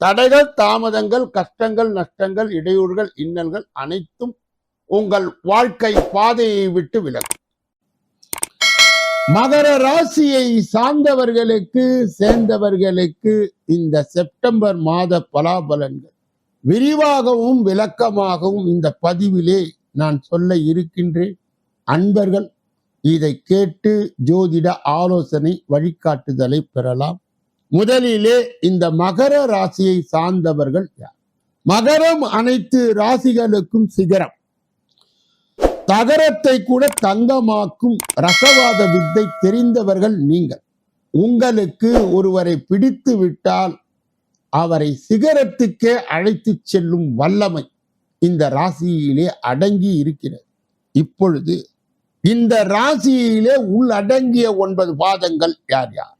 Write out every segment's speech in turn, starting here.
தடைகள் தாமதங்கள் கஷ்டங்கள் நஷ்டங்கள் இடையூறுகள் இன்னல்கள் அனைத்தும் உங்கள் வாழ்க்கை பாதையை விட்டு விலகும். மகர ராசியை சார்ந்தவர்களுக்கு சேர்ந்தவர்களுக்கு இந்த செப்டம்பர் மாத பலாபலன்கள் விரிவாகவும் விளக்கமாகவும் இந்த பதிவிலே நான் சொல்ல இருக்கின்றேன். அன்பர்கள் இதை கேட்டு ஜோதிட ஆலோசனை வழிகாட்டுதலை பெறலாம். முதலிலே இந்த மகர ராசியை சார்ந்தவர்கள் யார்? மகரம் அனைத்து ராசிகளுக்கும் சிகரம். தகரத்தை கூட தங்கமாக்கும் ரசவாத வித்தை தெரிந்தவர்கள் நீங்கள். உங்களுக்கு ஒருவரை பிடித்து விட்டால் அவரை சிகரத்துக்கே அழைத்து செல்லும் வல்லமை இந்த ராசியிலே அடங்கி இருக்கிறது. இப்பொழுது இந்த ராசியிலே உள்ளடங்கிய ஒன்பது பாதங்கள் யார் யார்?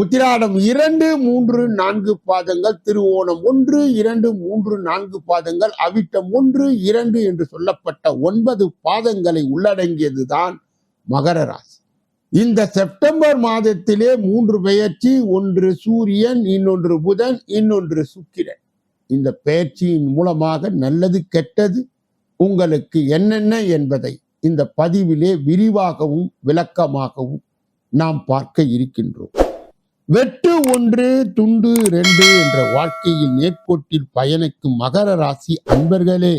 உத்திராடம் இரண்டு மூன்று நான்கு பாதங்கள் திருவோணம் ஒன்று இரண்டு மூன்று நான்கு பாதங்கள் அவிட்டம் ஒன்று இரண்டு என்று சொல்லப்பட்ட ஒன்பது பாதங்களை உள்ளடங்கியதுதான் மகர ராசி. இந்த செப்டம்பர் மாதத்திலே மூன்று பெயர்ச்சி ஒன்று சூரியன் இன்னொன்று புதன் இன்னொன்று சுக்கிரன். இந்த பெயர்ச்சியின் மூலமாக நல்லது கெட்டது உங்களுக்கு என்னென்ன என்பதை இந்த பதிவிலே விரிவாகவும் விளக்கமாகவும் நாம் பார்க்க இருக்கின்றோம். வெட்டு ஒன்று துண்டு ரெண்டு என்ற வாழ்க்கையில் நேர்கோட்டில் பயணிக்கும் மகர ராசி அன்பர்களே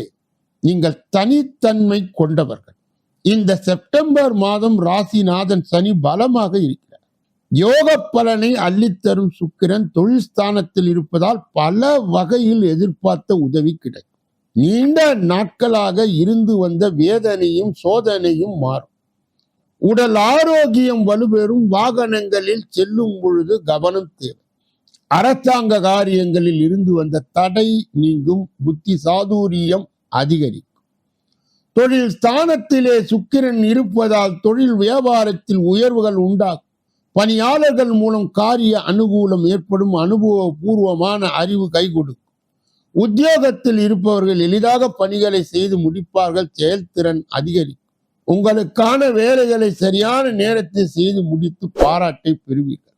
நீங்கள் தனித்தன்மை கொண்டவர்கள். இந்த செப்டம்பர் மாதம் ராசிநாதன் சனி பலமாக இருக்கிறார். யோக பலனை அள்ளித்தரும் சுக்கிரன் தொழில் ஸ்தானத்தில் இருப்பதால் பல வகையில் எதிர்பார்த்த உதவி கிடைக்கும். நீண்ட நாட்களாக இருந்து வந்த வேதனையும் சோதனையும் மாறும். உடல் ஆரோக்கியம் வலுப்பெறும் வாகனங்களில் செல்லும் பொழுது கவனம் தேவை. அரசாங்க காரியங்களில் இருந்து வந்த தடை நீங்கும் புத்தி சாதுரியம் அதிகரிக்கும். தொழில் ஸ்தானத்திலே சுக்கிரன் இருப்பதால் தொழில் வியாபாரத்தில் உயர்வுகள் உண்டாகும். பணியாளர்கள் மூலம் காரிய அனுகூலம் ஏற்படும் அனுபவபூர்வமான அறிவு கைகொடுக்கும். உத்தியோகத்தில் இருப்பவர்கள் எளிதாக பணிகளை செய்து முடிப்பார்கள் செயல்திறன் அதிகரிக்கும். உங்களுக்கான வேலைகளை சரியான நேரத்தில் செய்து முடித்து பாராட்டை பெறுவீர்கள்.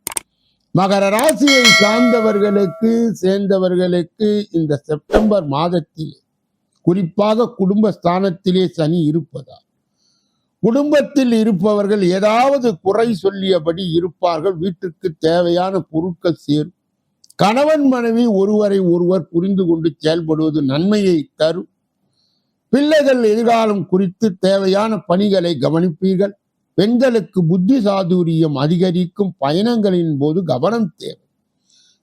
மகர ராசியை சார்ந்தவர்களுக்கு சேர்ந்தவர்களுக்கு இந்த செப்டம்பர் மாதத்தில் குறிப்பாக குடும்ப ஸ்தானத்திலே சனி இருப்பதால் குடும்பத்தில் இருப்பவர்கள் ஏதாவது குறை சொல்லியபடி இருப்பார்கள். வீட்டிற்கு தேவையான பொருட்கள் சேரும். கணவன் மனைவி ஒருவரை ஒருவர் புரிந்து கொண்டு செயல்படுவது நன்மையை தரும். பிள்ளைகள் எதிர்காலம் குறித்து தேவையான பணிகளை கவனிப்பீர்கள். பெண்களுக்கு புத்தி சாதுரியம் அதிகரிக்கும் பயணங்களின் போது கவனம் தேவை.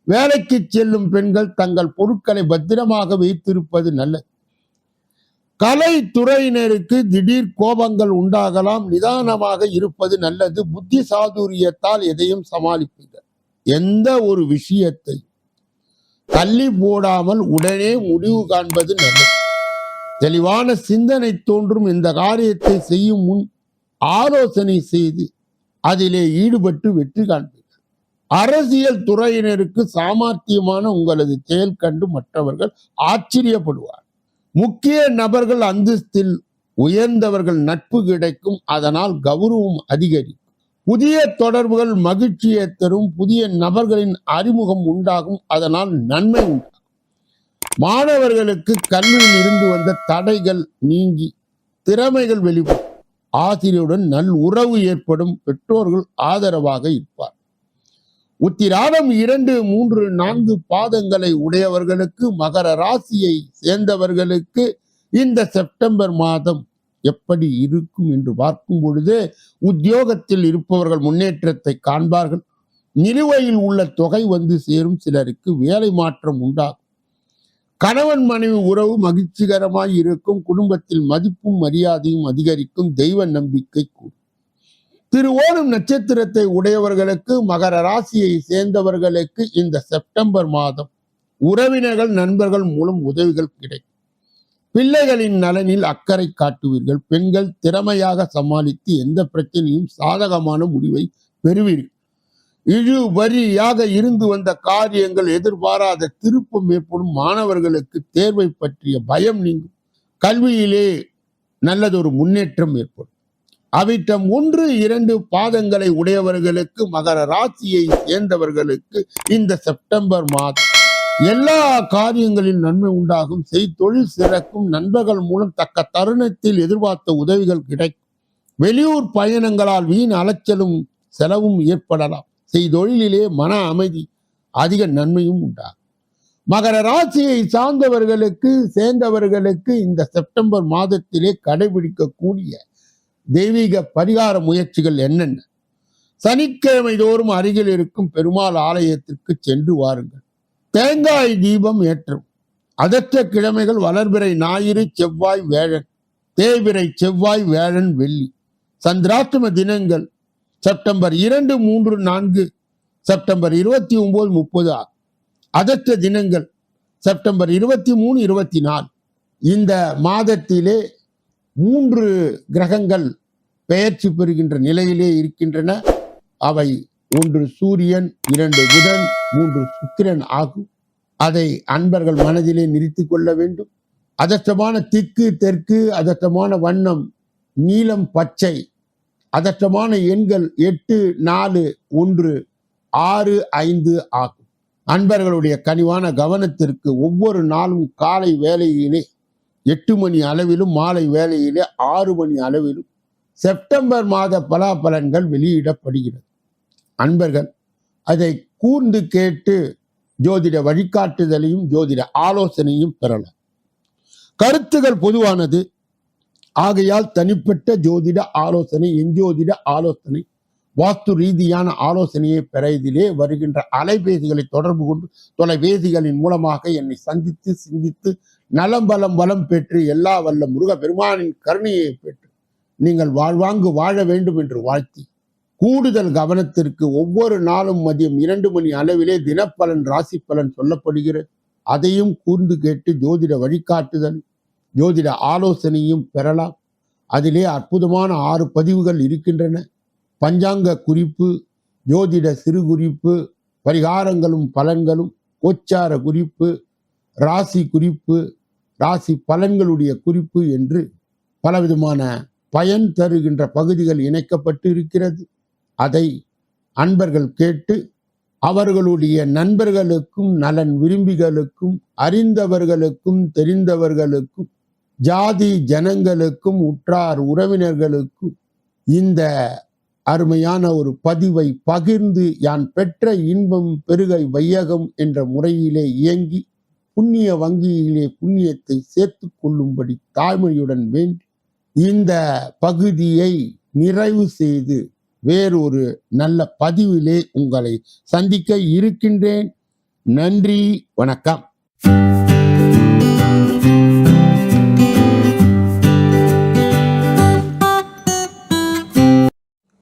வேலைக்கு செல்லும் பெண்கள் தங்கள் பொருட்களை பத்திரமாக வைத்திருப்பது நல்லது. கலைத்துறையினருக்கு திடீர் கோபங்கள் உண்டாகலாம் நிதானமாக இருப்பது நல்லது. புத்தி சாதுரியத்தால் எதையும் சமாளிப்பீர்கள். எந்த ஒரு விஷயத்தை தள்ளி போடாமல் உடனே முடிவு காண்பது நல்லது. தெளிவான சிந்தனை தோன்றும் இந்த காரியத்தை செய்யும் முன் ஆலோசனை செய்து அதிலே ஈடுபட்டு வெற்றி காண்பீர்கள். அரசியல் துறையினருக்கு சாமர்த்தியமான உங்களது செயல் கண்டு மற்றவர்கள் ஆச்சரியப்படுவார். முக்கிய நபர்கள் அந்தஸ்தில் உயர்ந்தவர்கள் நட்பு கிடைக்கும் அதனால் கௌரவம் அதிகரிக்கும். புதிய தொடர்புகள் மகிழ்ச்சியை தரும் புதிய நபர்களின் அறிமுகம் உண்டாகும் அதனால் நன்மை உண்டாகும். மாணவர்களுக்கு கல்வியில் இருந்து வந்த தடைகள் நீங்கி திறமைகள் வெளிப்படும் ஆசிரியருடன் நல் உறவு ஏற்படும் பெற்றோர்கள் ஆதரவாக இருப்பார். உத்திராடம் இரண்டு மூன்று நான்கு பாதங்களை உடையவர்களுக்கு மகர ராசியை சேர்ந்தவர்களுக்கு இந்த செப்டம்பர் மாதம் எப்படி இருக்கும் என்று பார்க்கும் பொழுது உத்தியோகத்தில் இருப்பவர்கள் முன்னேற்றத்தை காண்பார்கள். நிலுவையில் உள்ள தொகை வந்து சேரும் சிலருக்கு வேலை மாற்றம் உண்டாகும். கணவன் மனைவி உறவு மகிழ்ச்சிகரமாய் இருக்கும் குடும்பத்தில் மதிப்பும் மரியாதையும் அதிகரிக்கும் தெய்வ நம்பிக்கை கூடும். திருவோணம் நட்சத்திரத்தை உடையவர்களுக்கு மகர ராசியை சேர்ந்தவர்களுக்கு இந்த செப்டம்பர் மாதம் உறவினர்கள் நண்பர்கள் மூலம் உதவிகள் கிடைக்கும். பிள்ளைகளின் நலனில் அக்கறை காட்டுவீர்கள். பெண்கள் திறமையாக சமாளித்து எந்த பிரச்சனையும் சாதகமான முடிவை பெறுவீர்கள். இழுபறியாக இருந்து வந்த காரியங்கள் எதிர்பாராத திருப்பம் ஏற்படும். மாணவர்களுக்கு தேர்வை பற்றிய பயம் நீங்கும். கல்வியிலே நல்லதொரு முன்னேற்றம் ஏற்படும். அவிட்டம் ஒன்று இரண்டு பாதங்களை உடையவர்களுக்கு மகர ராசியை சேர்ந்தவர்களுக்கு இந்த செப்டம்பர் மாதம் எல்லா காரியங்களின் நன்மை உண்டாகும். செய்தொழில் சிறக்கும். நண்பர்கள் மூலம் தக்க தருணத்தில் எதிர்பார்த்த உதவிகள் கிடைக்கும். வெளியூர் பயணங்களால் வீண் அலைச்சலும் செலவும் ஏற்படலாம். செய்தொழிலே மன அமைதி அதிக நன்மையும் உண்டாகும். மகர ராசியை சார்ந்தவர்களுக்கு சேர்ந்தவர்களுக்கு இந்த செப்டம்பர் மாதத்திலே கடைபிடிக்கக்கூடிய தெய்வீக பரிகார முயற்சிகள் என்னென்ன? சனிக்கிழமை தோறும் அருகில் இருக்கும் பெருமாள் ஆலயத்திற்கு சென்று வாருங்கள். தேங்காய் தீபம் ஏற்றும். அதற்ற கிழமைகள் வளர்பிறை ஞாயிறு செவ்வாய் வேழன் தேவிரை செவ்வாய் வேழன் வெள்ளி. சந்திராஷ்டம தினங்கள் செப்டம்பர் இரண்டு மூன்று நான்கு செப்டம்பர் இருபத்தி ஒன்பது முப்பது அதற்ற தினங்கள் செப்டம்பர் இருபத்தி மூணு இருபத்தி நாலு. இந்த மாதத்திலே மூன்று கிரகங்கள் பெயர்ச்சி பெறுகின்ற நிலையிலே இருக்கின்றன. அவை ஒன்று சூரியன் இரண்டு புதன் மூன்று சுக்கிரன் ஆகும். அதை அன்பர்கள் மனதிலே நிறுத்திக் கொள்ள வேண்டும். அதற்றமான திக்கு தெற்கு அதற்றமான வண்ணம் நீலம் பச்சை அதற்றமான எண்கள் எட்டு நாலு ஒன்று ஆறு ஐந்து ஆகும். அன்பர்களுடைய கனிவான கவனத்திற்கு ஒவ்வொரு நாளும் காலை வேலையிலே எட்டு மணி அளவிலும் மாலை வேலையிலே ஆறு மணி அளவிலும் செப்டம்பர் மாத பலாபலன்கள் வெளியிடப்படுகிறது. அன்பர்கள் அதை கூர்ந்து கேட்டு ஜோதிட வழிகாட்டுதலையும் ஜோதிட ஆலோசனையும் பெறலாம். கருத்துகள் பொதுவானது. ஆகையால் தனிப்பட்ட ஜோதிட ஆலோசனை எஞ்சோதிட ஆலோசனை வாஸ்து ரீதியான ஆலோசனையை பெற இதிலே வருகின்ற அலைபேசிகளை தொடர்பு கொண்டு தொலைபேசிகளின் மூலமாக என்னை சந்தித்து சிந்தித்து நலம் பலம் வளம் பெற்று எல்லா வல்ல முருக பெருமானின் கருணையை பெற்று நீங்கள் வாழ்வாங்கு வாழ வேண்டும் என்று வாழ்த்தி கூடுதல் கவனத்திற்கு ஒவ்வொரு நாளும் மதியம் இரண்டு மணி அளவிலே தினப்பலன் ராசி பலன் சொல்லப்படுகிறது. அதையும் கூர்ந்து கேட்டு ஜோதிட வழிகாட்டுதல். ஜோதிட ஆலோசனையும் பெறலாம். அதிலே அற்புதமான ஆறு பதிவுகள் இருக்கின்றன. பஞ்சாங்க குறிப்பு ஜோதிட சிறு குறிப்பு பரிகாரங்களும் பலன்களும் கோச்சார குறிப்பு ராசி குறிப்பு ராசி பலன்களுடைய குறிப்பு என்று பலவிதமான பயன் தருகின்ற பகுதிகள் இணைக்கப்பட்டு இருக்கிறது. அதை அன்பர்கள் கேட்டு அவர்களுடைய நண்பர்களுக்கும் நலன் விரும்பிகளுக்கும் அறிந்தவர்களுக்கும் தெரிந்தவர்களுக்கும் ஜாதி ஜனங்களுக்கும் உற்றார் உறவினர்களுக்கும் இந்த அருமையான ஒரு பதிவை பகிர்ந்து யான் பெற்ற இன்பம் பெருகை வையகம் என்ற முறையிலே இயங்கி புண்ணிய வங்கியிலே புண்ணியத்தை சேர்த்து கொள்ளும்படி தாய்மொழியுடன் வேண்டி இந்த பகுதியை நிறைவு செய்து வேறொரு நல்ல பதிவிலே உங்களை சந்திக்க இருக்கின்றேன். நன்றி வணக்கம்.